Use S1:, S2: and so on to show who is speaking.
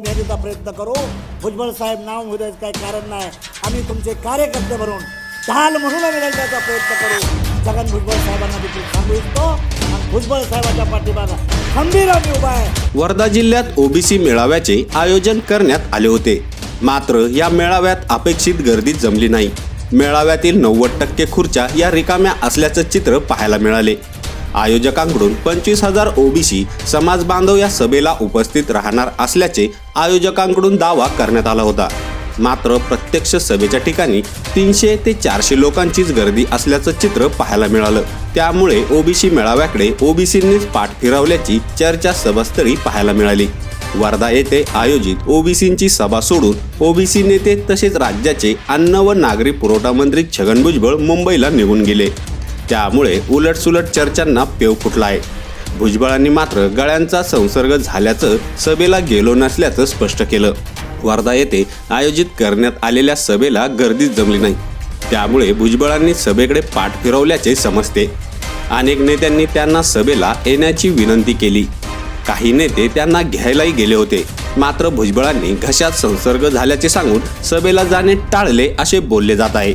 S1: नेण्याचा प्रयत्न करू. भुजबळ साहेब नाव होऊ द्यायचं काही कारण नाही. आम्ही तुमचे कार्यकर्ते भरून ढाल म्हणून आम्ही लढण्याचा प्रयत्न करू. छगन भुजबळ साहेबांना देखील सांगू इच्छितो. आणि भुजबळ साहेबांच्या पाठीमागा खंबीर आम्ही उभा आहे.
S2: वर्धा जिल्ह्यात ओबीसी मेळाव्याचे आयोजन करण्यात आले होते. मात्र या मेळाव्यात अपेक्षित गर्दी जमली नाही. मेळाव्यातील नव्वद टक्के खुर्च्या या रिकाम्या असल्याचं चित्र पाहायला मिळाले. आयोजकांकडून पंचवीस हजार ओबीसी समाज बांधव या सभेला उपस्थित राहणार असल्याचे आयोजकांकडून दावा करण्यात आला होता. मात्र प्रत्यक्ष सभेच्या ठिकाणी तीनशे ते चारशे लोकांचीच गर्दी असल्याचं चित्र पाहायला मिळालं. त्यामुळे ओबीसी मेळाव्याकडे ओबीसींनीच पाठ फिरवल्याची चर्चा सभास्थळी पाहायला मिळाली. वर्धा येथे आयोजित ओबीसींची सभा सोडून ओबीसी नेते तसेच राज्याचे अन्न व नागरी पुरवठा मंत्री छगन भुजबळ मुंबईला निघून गेले. त्यामुळे उलटसुलट चर्चांना पेव फुटला आहे. भुजबळांनी मात्र गळ्यांचा संसर्ग झाल्याचं सभेला गेलो नसल्याचं स्पष्ट केलं. वर्धा येथे आयोजित करण्यात आलेल्या सभेला गर्दीच जमली नाही. त्यामुळे भुजबळांनी सभेकडे पाठ फिरवल्याचे समजते. अनेक नेत्यांनी त्यांना सभेला येण्याची विनंती केली. काही नेते त्यांना घ्यायलाही गेले होते. मात्र भुजबळांनी घशात संसर्ग झाल्याचे सांगून सभेला जाणे टाळले असे बोलले जात आहे.